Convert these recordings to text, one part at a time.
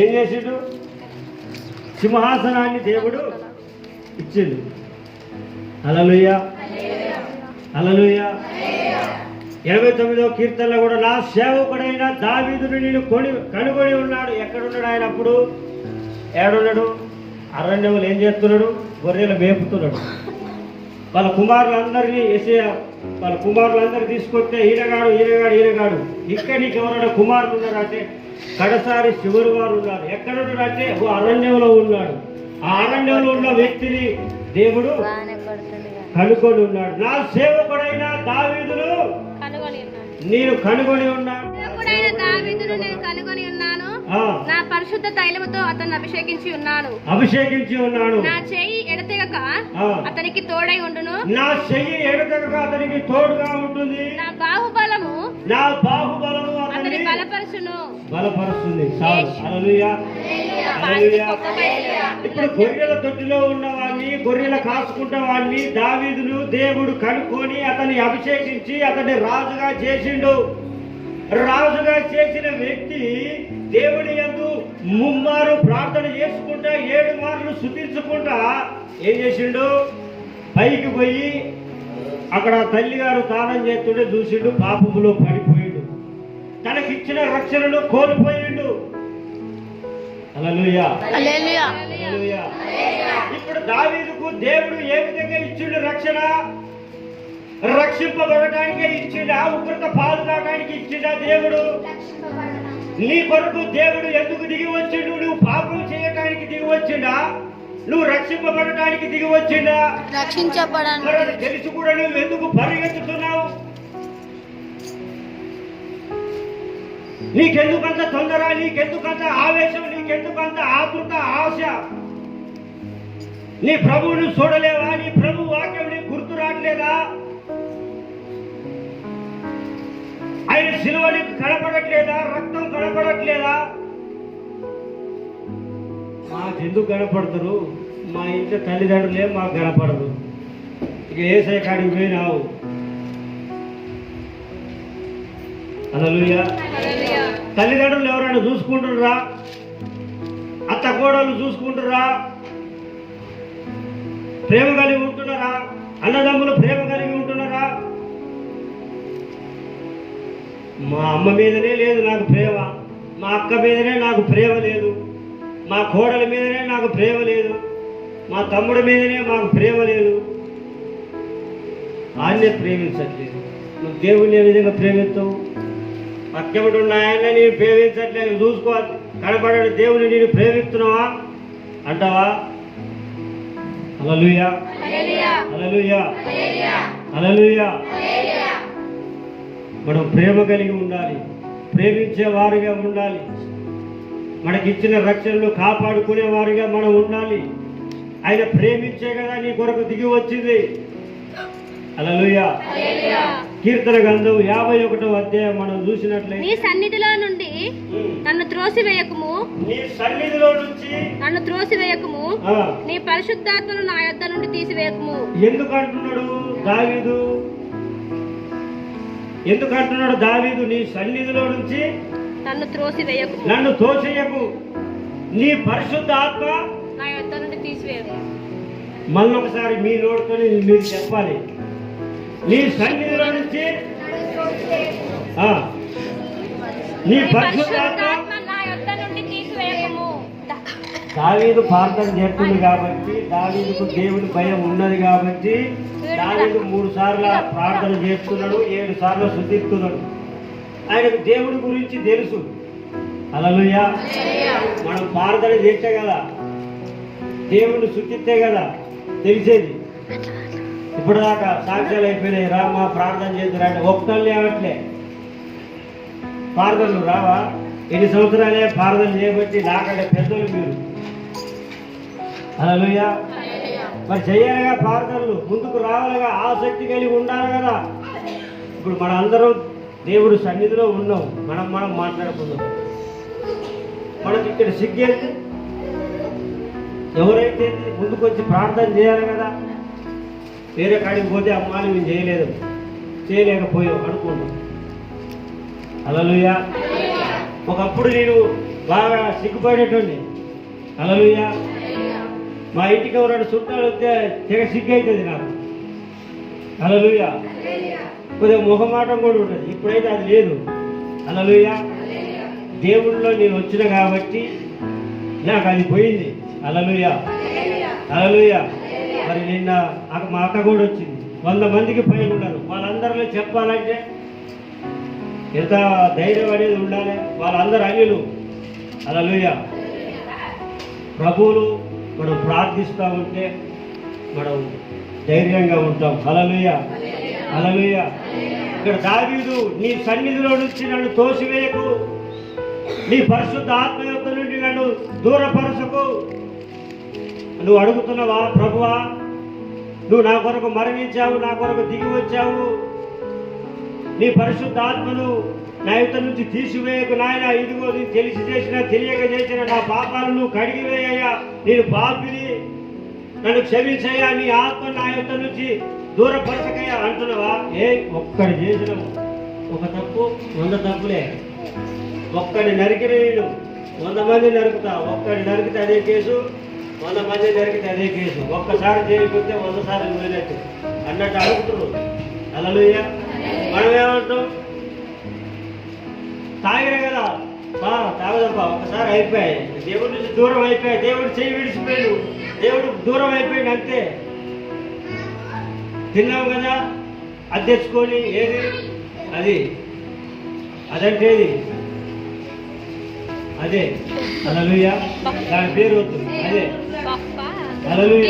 ఏం చేసిండు? సింహాసనాన్ని దేవుడు ఇచ్చిండు. అలలుయ అలలుయ ఇరవై తొమ్మిదో కీర్తనలో కూడా నా సేవకుడైన దావీదును నేను కొని కనుగొని ఉన్నాడు. ఎక్కడున్నాడు ఆయన అప్పుడు? ఏడున్నాడు? అరణ్యములు ఏం చేస్తున్నాడు? గొర్రెలు మేపుతున్నాడు. వాళ్ళ కుమారులందరినీ ఎసే వాళ్ళ కుమారులందరినీ తీసుకొస్తే ఈనగాడు ఈనగాడు ఈనగాడు ఇక్కడ నీకు ఎవరైనా కుమారులు ఉన్నారు అంటే కడసారి శివుడు వారు ఉన్నారు. ఎక్కడ ఉన్నాడు అంటే ఓ అరణ్యంలో ఉన్నాడు. ఆ అరణ్యంలో ఉన్న వ్యక్తిని దేవుడు కనుకొని ఉన్నాడు. నా సేవకుడైన దావీదును కనుగొని నేను కనుగొని ఉన్నాను. కనుగొని నా పరిశుద్ధ తైలముతో అతన్ని అభిషేకించి ఉన్నాను. అభిషేకించి ఉన్నాను. నా చేయి ఎడతెగక అతనికి తోడై ఉండును. నా చెయ్యి ఎడతెగక అతనికి తోడుగా ఉంటుంది. నా బాహుబలము నా బాహుబలము అతని అతని బలపరచును. బలపరుస్తుంది. చాలు. ఇప్పుడు గొర్రెల తొట్టిలో ఉన్న వాడిని గొర్రెల కాసుకుంటే వాడిని దావీదును దేవుడు కనుక్కొని అతన్ని అభిషేకించి అతన్ని రాజుగా చేసిండు. రాజుగా చేసిన వ్యక్తి దేవుని యందు ముమ్మారు ప్రార్థన చేసుకుంటా ఏడు మార్లు శుద్ధించుకుంటా ఏం చేసిండు? పైకి పోయి అక్కడ తల్లిగారు తానం చేస్తుంటే చూసిండు పాపములో తనకిచ్చిన రక్షణను కోల్పోయిండు. ఇప్పుడు దావీదుకు దేవుడు ఏ విధంగా ఇచ్చిండు రక్షణ? రక్షింపబడటానికే ఇచ్చిండా? ఉగ్రత పాలు కావడానికి ఇచ్చిండా దేవుడు? నీ కొరకు దేవుడు ఎందుకు దిగి వచ్చిండు? నువ్వు పాపం చేయటానికి దిగి వచ్చిండా? నువ్వు రక్షింపబడటానికి దిగి వచ్చిండా? తెలిసి కూడా నువ్వు ఎందుకు పరిగెత్తుతున్నావు? నీకెందుకంత తొందర నీకెందుకంత ఆవేశం నీకెందుకంత ఆతృత ఆశ? నీ ప్రభువుని చూడలేవా? నీ ప్రభు వాక్యం నీకు గుర్తు రావట్లేదా? ఆయన సిలువ నీకు కనపడట్లేదా? రక్తం కనపడట్లేదా? మాకెందుకు కనపడతారు? మా ఇంట్లో తల్లిదండ్రులే మాకు కనపడదు ఇక ఏసై కాడికి పోయినావు అలలుయా తల్లిదండ్రులు ఎవరైనా చూసుకుంటుర్రా అత్త కోడలు చూసుకుంటుర్రా ప్రేమ కలిగి ఉంటున్నారా? అన్నదమ్ములు ప్రేమ కలిగి ఉంటున్నారా? మా అమ్మ మీదనే లేదు నాకు ప్రేమ. మా అక్క మీదనే నాకు ప్రేమ లేదు. మా కోడల మీదనే నాకు ప్రేమ లేదు. మా తమ్ముడి మీదనే మాకు ప్రేమ లేదు. ఆయన్నే ప్రేమించట్లేదు నువ్వు దేవుణ్ణి ఏ విధంగా ప్రేమిస్తావు? పక్కబడి ఉన్న ఆయన్ని నేను ప్రేమించట్లేదు చూసుకో కనపడే దేవుని నేను ప్రేమిస్తున్నావా? అంటావా? అలలుయా అలలుయా అలలుయా మనం ప్రేమ కలిగి ఉండాలి. ప్రేమించే వారిగా ఉండాలి. మనకిచ్చిన రక్షణలు కాపాడుకునే వారిగా మనం ఉండాలి. ఆయన ప్రేమించే కదా నీ కొరకు దిగి వచ్చింది. అలలుయా కీర్తన గంధం యాభై ఒకటో అధ్యాయం మనం చూసినట్లయితే నీ సన్నిధిలో నుండి నన్ను త్రోసివేయకము. నీ సన్నిధిలో నుంచి నన్ను త్రోసివేయకము. నీ పరిశుద్ధాత్మను నా యొద్ద నుండి తీసివేయకము. ఎందుకు అంటున్నాడు దావీదు? ఎందుకు అంటున్నాడు దావీదు? నీ సన్నిధిలో నుంచి నన్ను త్రోసివేయకము. నన్ను తోచేయకు నీ పరిశుద్ధ ఆత్మ నా యొద్ద నుండి తీసివేయకము మళ్ళొకసారి మీ నోటితో మీరు చెప్పాలి. నీ సన్నిధిలో నుంచి నీ పరిశుద్ధాత్మ దావీదు ప్రార్థన చేస్తుంది కాబట్టి దావీదుకు దేవుని భయం ఉన్నది కాబట్టి దావీదు మూడు సార్లు ప్రార్థన చేస్తున్నాడు ఏడు సార్లు శుద్ధిస్తున్నాడు. ఆయనకు దేవుడి గురించి తెలుసు. అలలుయా మనం ప్రార్థన చేస్తే కదా దేవుని శుద్ధిస్తే కదా తెలిసేది. ఇప్పుడు దాకా సాక్ష్యాలు అయిపోయినాయి. రామా ప్రార్థన చేద్దురా అంటే ఒక్కళ్ళు ఏమట్లే ప్రార్థనలు రావా? ఎన్ని సంవత్సరాలే ప్రార్థన చేయబట్టి నాకంటే పెద్దలు మీరు. అలలుయా మరి చేయాలిగా ప్రార్థనలు ముందుకు రావాలిగా. ఆసక్తి కలిగి ఉండాలి కదా. ఇప్పుడు మన అందరం దేవుడు సన్నిధిలో ఉన్నాం. మనం మనం మాట్లాడుకుందాం. మనకి ఇక్కడ సిగ్గేది? ఎవరైతే ముందుకు వచ్చి ప్రార్థన చేయాలి కదా? వేరే కాడికి పోతే అమ్మాని మేము చేయలేదు. చేయలేకపోయాం అనుకున్నాం అలలుయా ఒకప్పుడు నేను బాగా సిగ్గుపడేటండి అలలుయ మా ఇంటికి ఎవరైనా చుట్టాలు వస్తే తెగ సిగ్గు అవుతుంది నాకు. అలలుయ కొద్దిగా ముఖమాటం కూడా ఉంటుంది. ఇప్పుడైతే అది లేదు. అలలుయ దేవుడిలో నేను వచ్చిన కాబట్టి నాకు అది పోయింది. అలలుయ అలలుయా మరి నిన్న అక్క- మా అక్క కూడా వచ్చింది. వంద మందికి పైన ఉన్నారు వాళ్ళందరిలో చెప్పాలంటే ఎంత ధైర్యం అనేది ఉండాలి. వాళ్ళందరూ అల్లులు అలలుయ ప్రభువులు మనం ప్రార్థిస్తూ ఉంటే మనం ధైర్యంగా ఉంటాం. అలలుయ అలలుయ ఇక్కడ దావీదు నీ సన్నిధిలో నుంచి నన్ను తోసివేయకు. నీ పరిశుద్ధ ఆత్మ యొక్క నుండి నన్ను దూరపరచకు. నువ్వు అడుగుతున్నావా ప్రభువా? నువ్వు నా కొరకు మరణించావు నా కొరకు దిగి వచ్చావు. నీ పరిశుద్ధ ఆత్మను నా యుద్ధ నుంచి తీసివేయకు నాయన ఇదిగో నేను తెలిసి చేసిన తెలియక చేసిన నా పాపాలను నువ్వు కడిగివేయ్యా నేను పాపిని నన్ను క్షమించయ్యా నీ ఆత్మ నా యుద్ధ నుంచి దూరపరచకయ్యా అంటున్నావా? ఏ ఒక్కడు చేసిన ఒక తప్పు వంద తప్పులే. ఒక్కడి నరికిన నేను వంద మంది నరుకుతా ఒక్కడి నరికితే అదే కేసు. మన మధ్య జరిగింది అదే కేసు. ఒక్కసారి చేయకపోతే వందసారి సార్లు పోయినట్టు అన్నట్టు అడుగుతున్నారు. అలలుయ్య మనం ఏమంటాం? తాగిరే కదా. బా తాగదప్పా ఒకసారి అయిపోయాయి. దేవుడి నుంచి దూరం అయిపోయాయి. దేవుడు చేయి విడిచిపోయాడు దేవుడు దూరం అయిపోయాడు అంతే. తిన్నాం కదా? అది తెచ్చుకొని ఏది? అది. అదంటేది. అదే. అలలుయ దాని పేరు వద్దు. అదే. అలలుయ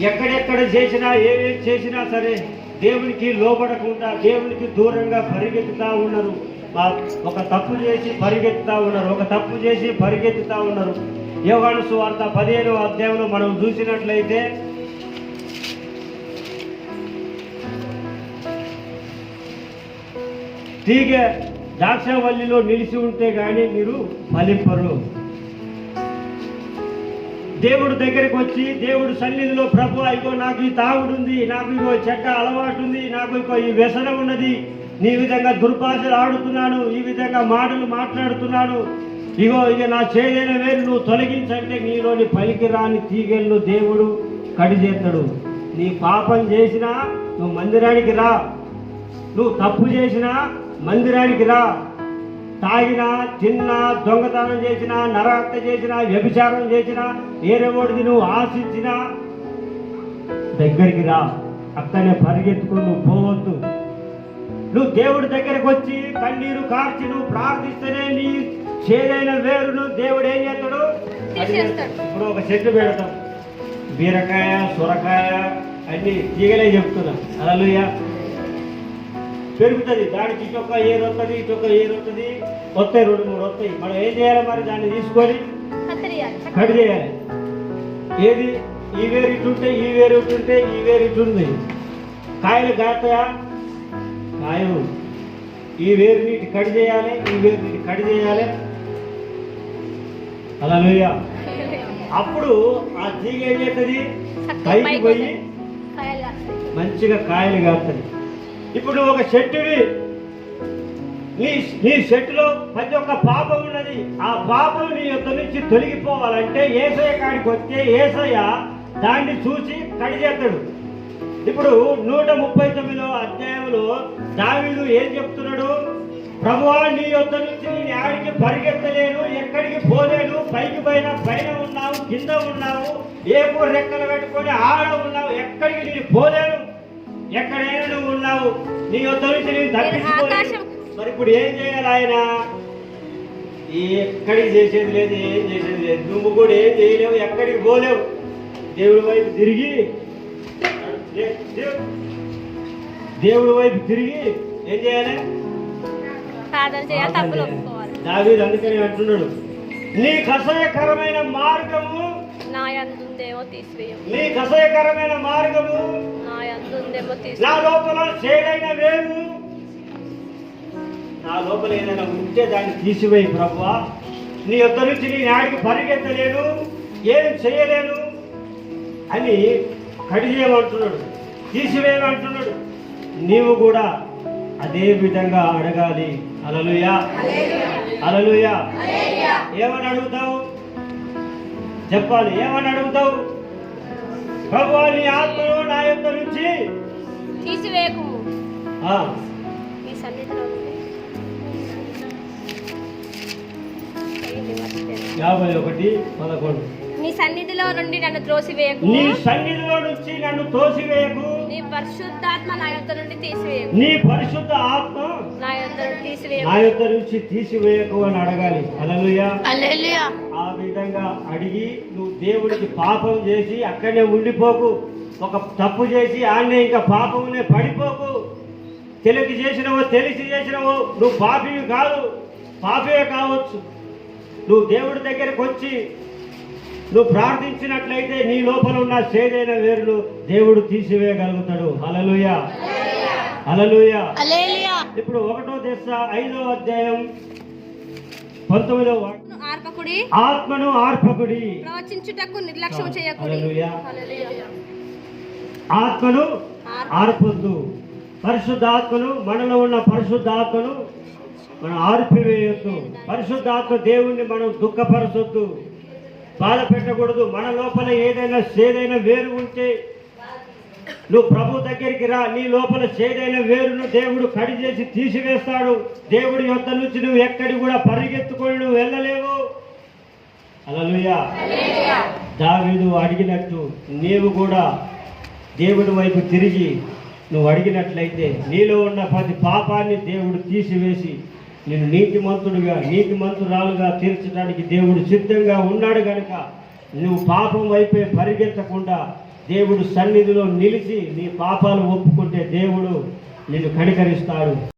ఎక్కడెక్కడ చేసినా ఏమేం చేసినా సరే దేవునికి లోబడకుండా దేవునికి దూరంగా పరిగెత్తుతా ఉన్నారు. ఒక తప్పు చేసి పరిగెత్తుతా ఉన్నారు. ఒక తప్పు చేసి పరిగెత్తుతా ఉన్నారు. యోగాను సువార్త పదిహేను అధ్యాయంలో మనం చూసినట్లయితే తీగ ద్రాక్షవల్లిలో నిలిచి ఉంటే కానీ మీరు ఫలింపరు. దేవుడు దగ్గరికి వచ్చి దేవుడు సన్నిధిలో ప్రభు అయిపో నాకు ఈ తాగుడుంది నాకు ఇగో చెడ్డ అలవాటు ఉంది నాకు ఇగో ఈ వ్యసనం ఉన్నది నీ విధంగా దుర్భాషలు ఆడుతున్నాను ఈ విధంగా మాటలు మాట్లాడుతున్నాను ఇగో ఇక నా చేదైన వేరు నువ్వు తొలగించంటే నీలోని పలికి రాని తీగలను దేవుడు కడిచేస్తాడు నీ పాపం చేసినా నువ్వు మందిరానికి రా నువ్వు తప్పు చేసినా మందిరానికి రా. తాగినా తిన్నా దొంగతనం చేసినా నరహత్య చేసినా వ్యభిచారం చేసినా ఏరేవాడిది నువ్వు ఆశించినా దగ్గరికి రా. అక్కడనే పరిగెత్తుకుని నువ్వు పోవద్దు. నువ్వు దేవుడి దగ్గరకు వచ్చి కన్నీరు కార్చి నువ్వు ప్రార్థిస్తేనే నీ చేదైన వేరును దేవుడు ఏం చేస్తాడు. ఇప్పుడు ఒక చెట్టు పెడతాం. బీరకాయ సొరకాయ అన్ని తీగలే చెప్తున్నా. అలలుయ పెరుగుతుంది. దానికి ఇటొక్క ఏరు వస్తుంది ఇటొక్క ఏరు వస్తుంది. వస్తాయి రెండు మూడు వస్తాయి. మనం ఏం చేయాలి మరి? దాన్ని తీసుకొని. కట్ చేయాలి. ఏది? ఈ వేరు ఇటుంటే ఈ వేరు ఇటుంటే ఈ వేరు ఇటుంది కాయలు కాస్తాయా? కాయలు ఈ వేరు నీటి కట్ చేయాలి ఈ వేరు నీటి కట్ చేయాలి. అలా అప్పుడు ఆ తీగ ఏం చేస్తుంది? పైకి పోయి. మంచిగా కాయలు కాస్తుంది ఇప్పుడు నువ్వు ఒక చెట్టువి నీ నీ చెట్టులో ప్రతి ఒక్క పాపం ఉన్నది. ఆ పాపం నీ యొక్క నుంచి తొలగిపోవాలంటే ఏసయ్య కాడికి వస్తే ఏసయ్య దాన్ని చూసి కడిచేస్తాడు ఇప్పుడు నూట ముప్పై తొమ్మిదో అధ్యాయంలో దావీదు ఏం చెప్తున్నాడు? ప్రభువా నీ యొద్ద నుంచి నేను ఆడికి పరిగెత్తలేను ఎక్కడికి పోలేను పైకి పైన పైన ఉన్నావు కింద ఉన్నావు ఏ రెక్కలు పెట్టుకొని ఆడ ఉన్నావు ఎక్కడికి నేను పోలేను. ఎక్కడైనా నువ్వు ఉన్నావు. నీ యొద్ద నుంచి నేను తప్పించుకోలేను. ఆకాశం. మరి ఇప్పుడు ఏం చేయాలి ఆయన? ఎక్కడికి చేసేది లేదు ఏం చేసేది లేదు. నువ్వు కూడా ఏం చేయలేవు ఎక్కడికి పోలేవు. దేవుడి వైపు తిరిగి దేవుడి వైపు తిరిగి ఏం చేయాలి? దావీదు అందుకని అంటున్నాడు. నీ కసయకరమైన మార్గము నా యందుందేమో తీసివేయము. నీ కసయకరమైన మార్గము నా లోపల చేడైన వేరు నా లోపల ఏదైనా ఉంటే దాన్ని తీసివేయి ప్రభువా. నీ యొద్ద నుంచి నీ ఆడికి పరిగెత్తలేను ఏం చేయలేను అని కడిచేయమంటున్నాడు తీసివేయమంటున్నాడు. నీవు కూడా అదే విధంగా అడగాలి. అలలుయా అలలుయా ఏమని అడుగుతావు? చెప్పాలి. ఏమని అడుగుతావు? ప్రభు నీ ఆత్మను నా యొక్క నుంచి తీసివేయకుము ఆ, ఈ సన్నిధిలో. యాభై ఒకటి పదకొండు. నీ సన్నిధిలో నుండి నన్ను త్రోసివేయకు. నీ సన్నిధిలో నుంచి నన్ను తోసివేయకు నీ పరిశుద్ధాత్మ నా యొక్క నుండి తీసివేయకు. నీ పరిశుద్ధ ఆత్మ నా నా యొక్క నుంచి తీసివేయకు అని అడగాలి. అలలుయా ఆ విధంగా అడిగి నువ్వు దేవుడికి పాపం చేసి అక్కడనే ఉండిపోకు. ఒక తప్పు చేసి ఆన్నే ఇంకా పాపమునే పడిపోకు. తెలిసి చేసినవో తెలిసి చేసినవో నువ్వు పాపివి కాదు. పాపే కావచ్చు. నువ్వు దేవుడి దగ్గరకు వచ్చి నువ్వు ప్రార్థించినట్లయితే నీ లోపల ఉన్న సేదైన వేరును దేవుడు తీసివేయగలుగుతాడు. హలలుయ ఇప్పుడు ఒకటో దశ ఐదో అధ్యాయం పంతొమ్మిదో. ఆర్పకుడి. ఆత్మను ఆర్పకుడి. ప్రవచించుటకు నిర్లక్ష్యం చేయకుడి. హల్లెలూయా. హల్లెలూయా. ఆత్మను ఆర్పొద్దు. పరిశుద్ధాత్మను మనలో ఉన్న పరిశుద్ధాత్మను మనం ఆర్పివేయొద్దు. పరిశుద్ధాత్మ దేవుణ్ణి మనం దుఃఖపరచొద్దు. బాధ పెట్టకూడదు. మన లోపల ఏదైనా సేదైన వేరు ఉంటే నువ్వు ప్రభు దగ్గరికి రా నీ లోపల చేదైన వేరును దేవుడు కడి చేసి తీసివేస్తాడు. దేవుడి యొద్ద నుంచి నువ్వు ఎక్కడి కూడా పరిగెత్తుకొని నువ్వు వెళ్ళలేవు. అలలుయా దావీదు అడిగినట్టు నీవు కూడా దేవుడి వైపు తిరిగి నువ్వు అడిగినట్లయితే నీలో ఉన్న ప్రతి పాపాన్ని దేవుడు తీసివేసి నేను నీతిమంతుడుగా నీతిమంతురాలుగా తీర్చడానికి దేవుడు సిద్ధంగా ఉన్నాడు కనుక నువ్వు పాపం వైపే పరిగెత్తకుండా దేవుడు సన్నిధిలో నిలిచి నీ పాపాలు ఒప్పుకుంటే దేవుడు నిన్ను కనికరిస్తాడు.